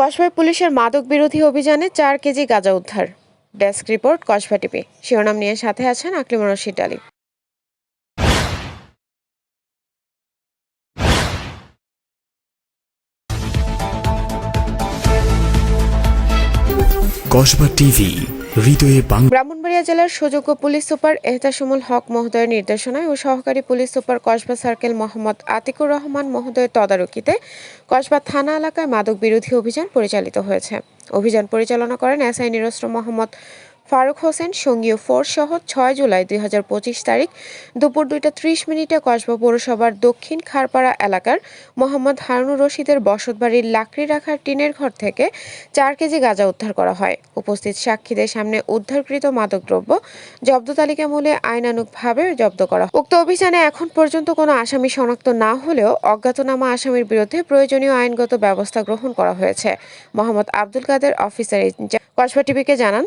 কসবায় পুলিশের মাদক বিরোধী অভিযানে চার কেজি গাঁজা উদ্ধার। ডেস্ক রিপোর্ট কসবা টিপি শিরোনাম নিয়ে সাথে আছেন আকলিমুর রশিদ আলী। কসবা টিভি ব্রাহ্মণবাড়িয়া জেলার সুযোগ্য পুলিশ সুপার এহতাসমুল হক মহোদয়ের নির্দেশনায় ও সহকারী police super Kasba circle Mohammad Atikur Rahman মহোদয়ের তদারকিতে কসবা থানা এলাকায় মাদক বিরোধী অভিযান পরিচালিত হয়েছে। অভিযান পরিচালনা করেন এসআই নিরস্ত্র মোহাম্মদ ফারুক হোসেন সঙ্গীয় ফোর্স সহ ছয় জুলাই দুই হাজার পঁচিশ তারিখ দুপুর দুইটা ত্রিশ মিনিটে কসবা পৌরসভার দক্ষিণ খারপাড়া এলাকার মোহাম্মদ হারুনুর রশিদের বসতবাড়ির লাকড়ি রাখার টিনের ঘর থেকে চার কেজি গাঁজা উদ্ধার করা হয়। উপস্থিত সাক্ষীদের সামনে উদ্ধারকৃত মাদকদ্রব্য জব্দ তালিকা মূলে আইনানুগভাবে জব্দ করা উক্ত অভিযানে এখন পর্যন্ত কোনো আসামি শনাক্ত না হলেও অজ্ঞাতনামা আসামির বিরুদ্ধে প্রয়োজনীয় আইনগত ব্যবস্থা গ্রহণ করা হয়েছে। Mohammad Abdul Kader, officer in charge, Kasba টিভিকে জানান।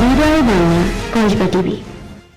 হৃদয় বাংলা কসবা টিভি।